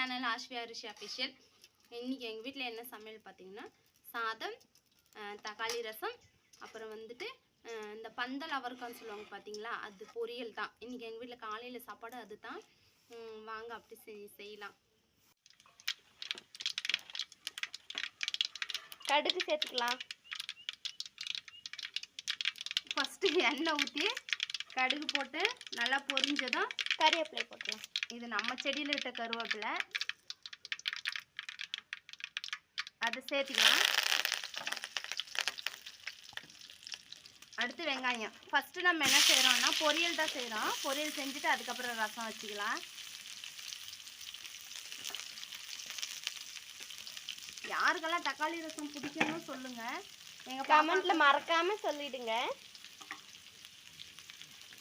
Channel ஆஷ்வியா ரிஷி official இன்றைக்கி எங்கள் வீட்டில் என்ன சமையல் பார்த்தீங்கன்னா சாதம் தக்காளி ரசம் அப்புறம் வந்துட்டு இந்த பந்தல் அவரைக்கான்னு சொல்லுவாங்க பார்த்தீங்களா அது பொரியல் தான். இன்றைக்கி எங்கள் வீட்டில் காலையில் சாப்பாடு அது தான் வாங்க அப்படி செய் செய்யலாம். கடுகு சேர்த்துக்கலாம். ஃபஸ்ட்டு எண்ணெய் ஊற்றி கடுகு போட்டு நல்லா பொரிஞ்சதும் கறிவேப்பிலை போட்டுக்கலாம் இது நம்ம செடியில் விட்ட கருவேப்பிலை. அதை சேர்த்துக்கலாம். அடுத்து வெங்காயம். ஃபஸ்ட்டு நம்ம என்ன செய்கிறோம்னா பொரியல் தான் செய்கிறோம் பொரியல் செஞ்சுட்டு அதுக்கப்புறம் ரசம் வச்சுக்கலாம். யாருக்கெல்லாம் தக்காளி ரசம் பிடிக்கும்னு சொல்லுங்கள் எங்கள் கமெண்ட்ல மறக்காம சொல்லிடுங்க.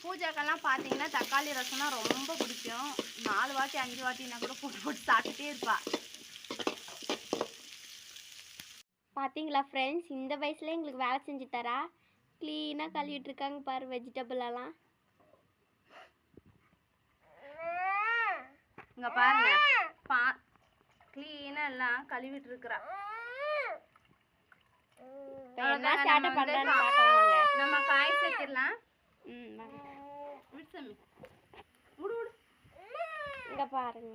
பூஜாக்கெல்லாம் பார்த்தீங்கன்னா தக்காளி ரசம்னா ரொம்ப பிடிக்கும். நாலு வாட்டி அஞ்சு வாட்டினா கூட போட்டு போட்டு சாப்பிட்டுட்டே இருப்பா. பாத்தீங்களா ஃப்ரெண்ட்ஸ் இந்த வயசுல எங்களுக்கு வேலை செஞ்சு தரா. க்ளீனாக கழுவிட்டு இருக்காங்க பாரு வெஜிடபிள் எல்லாம். இங்க பாருங்க. பா க்ளீனா எல்லாம் கழுவிட்டு இருக்கிறா. நம்ம காய் சேர்த்திடலாம். ம் விடு சாமி. விடு விடு. இங்க பாருங்க.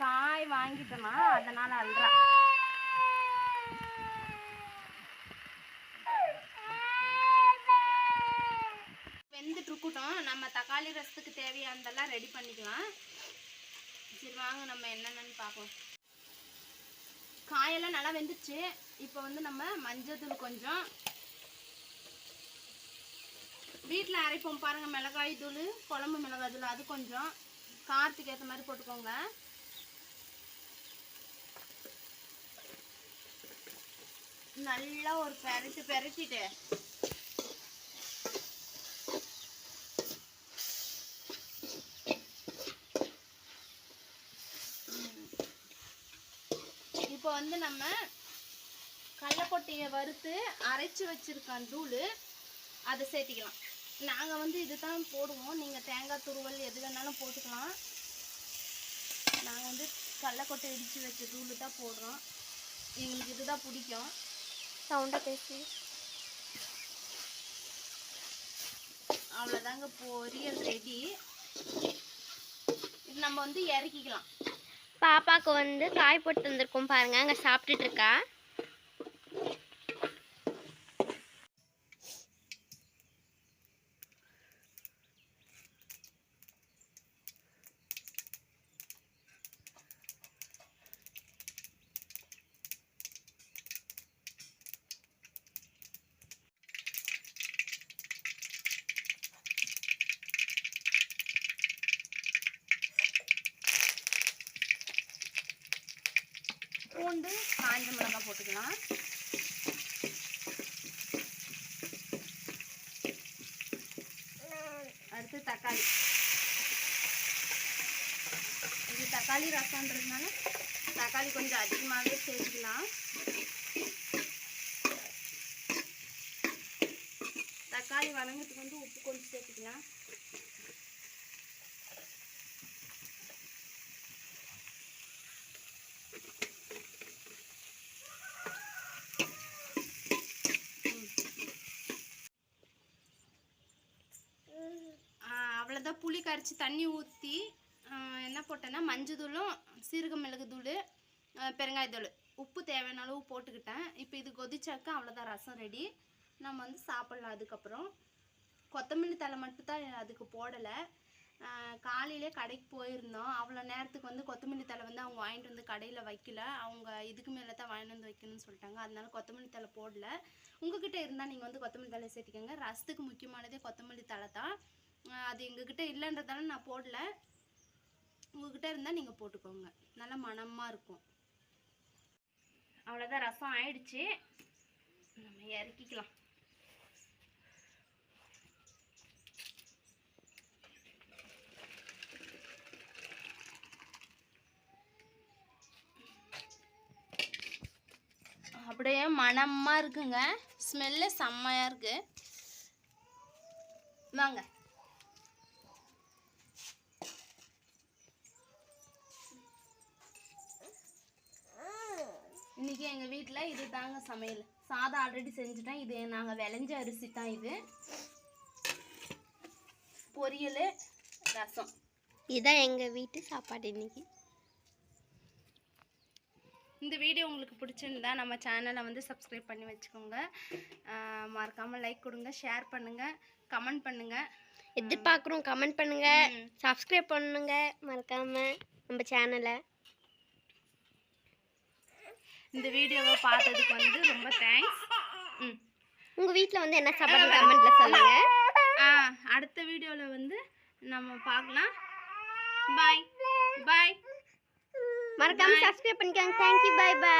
காய் வாங்கிட்டோமா அதனால அல்றா வெந்துட்டு இருக்கட்டும் நம்ம தக்காளி ரசத்துக்கு தேவையானதெல்லாம் ரெடி பண்ணிக்கலாம். சரி வாங்க நம்ம என்னென்னு பார்ப்போம். காயெல்லாம் நல்லா வெந்துச்சு இப்போ வந்து நம்ம மஞ்சத்தூள் கொஞ்சம் வீட்டில் அரைப்போம் பாருங்க. மிளகாய் தூள் குழம்பு மிளகாய் தூள் அது கொஞ்சம். காரத்துக்கு ஏற்ற மாதிரி போட்டுக்கோங்க. நல்லா ஒரு பெரட்டு பெரட்டிட்டு இப்போ வந்து நம்ம கடலக்கொட்டையை வறுத்து அரைச்சி வச்சிருக்கோம் தூள் அதை சேர்த்திக்கலாம். நாங்கள் வந்து இதுதான் போடுவோம். நீங்கள் தேங்காய் துருவல் எது வேணாலும் போட்டுக்கலாம். நாங்கள் வந்து கடலக்கொட்டை இடித்து வச்ச தூள் தான் போடுறோம். எங்களுக்கு இதுதான் பிடிக்கும். சவுண்டா பேசி. அவ்வளோதாங்க பொரியல் ரெடி இது நம்ம வந்து இறக்கிக்கலாம். பாப்பாக்கு வந்து காய் போட்டு வந்திருக்கோம் பாருங்க. அங்க சாப்பிட்டுட்டு இருக்கா? பூண்டு காஞ்ச மிளகாய் போட்டுக்கலாம். அடுத்து தக்காளி. இது தக்காளி ரசம்ன்றதுனால தக்காளி கொஞ்சம் அதிகமாகவே சேர்த்துக்கலாம். தக்காளி வதங்கிறதுக்கு வந்து உப்பு கொஞ்சம் சேர்த்துக்கலாம். அவ்வளோதான் புளி கரைச்சி தண்ணி ஊற்றி என்ன போட்டேன்னா மஞ்சத்தூளும் சீரக மிளகு தூள் பெருங்காயத்தூள் உப்பு தேவையான அளவு போட்டுக்கிட்டேன். இப்போ இது கொதிச்சாக்க அவ்வளோதான் ரசம் ரெடி நம்ம வந்து சாப்பிட்லாம் அதுக்கப்புறம். கொத்தமல்லி தழை மட்டும் தான் அதுக்கு போடலை. காலையிலே கடைக்கு போயிருந்தோம். அவ்வளோ நேரத்துக்கு வந்து கொத்தமல்லி தழை வந்து அவங்க வாங்கிட்டு வந்து கடையில் வைக்கல. அவங்க இதுக்கு மேலே தான் வாங்கிட்டு வந்து வைக்கணும்னு சொல்லிட்டாங்க. அதனால கொத்தமல்லி தழை போடல. உங்ககிட்ட இருந்தால் நீங்கள் வந்து கொத்தமல்லி தழை சேர்த்திக்கோங்க. ரசத்துக்கு முக்கியமானதே கொத்தமல்லி தழை தான். அது எங்ககிட்ட இல்லைன்றதால நான் போடல. உங்ககிட்ட இருந்தால் நீங்கள் போட்டுக்கோங்க. நல்லா மனமாக இருக்கும். அவ்வளோதான் ரசம் ஆயிடுச்சு. நம்ம இறக்கிக்கலாம். அப்படியே மனமாக இருக்குங்க. ஸ்மெல்லு செம்மையாக இருக்குது வாங்க. இன்னைக்கு எங்கள் வீட்டில் இது தாங்க சமையல். சாதம் ஆல்ரெடி செஞ்சுட்டேன். இது நாங்கள் விளைஞ்ச அரிசி தான் இது. பொரியல் ரசம். இதுதான் எங்கள் வீட்டு சாப்பாடு இன்னைக்கு. இந்த வீடியோ உங்களுக்கு பிடிச்சிருந்தா நம்ம சேனலை வந்து சப்ஸ்கிரைப் பண்ணி வச்சுக்கோங்க. ஆஹ் மறக்காம லைக் கொடுங்க ஷேர் பண்ணுங்க கமெண்ட் பண்ணுங்க. எதிர்பார்க்குறோம் கமெண்ட் பண்ணுங்க. ம். சப்ஸ்கிரைப் பண்ணுங்க. மறக்காம நம்ம சேனலை இந்த வீடியோவை பார்த்ததுக்கு வந்து ரொம்ப தேங்க்ஸ் ம். உங்க வீட்டில் வந்து என்ன சாப்பாடு கமெண்ட்ல சொல்லுங்க. ஆ அடுத்த வீடியோவில் வந்து நம்ம பார்க்கலாம். பாய் பாய் மறக்காம சப்ஸ்கிரைப் பண்ணிக்கோங்க. Thank you bye by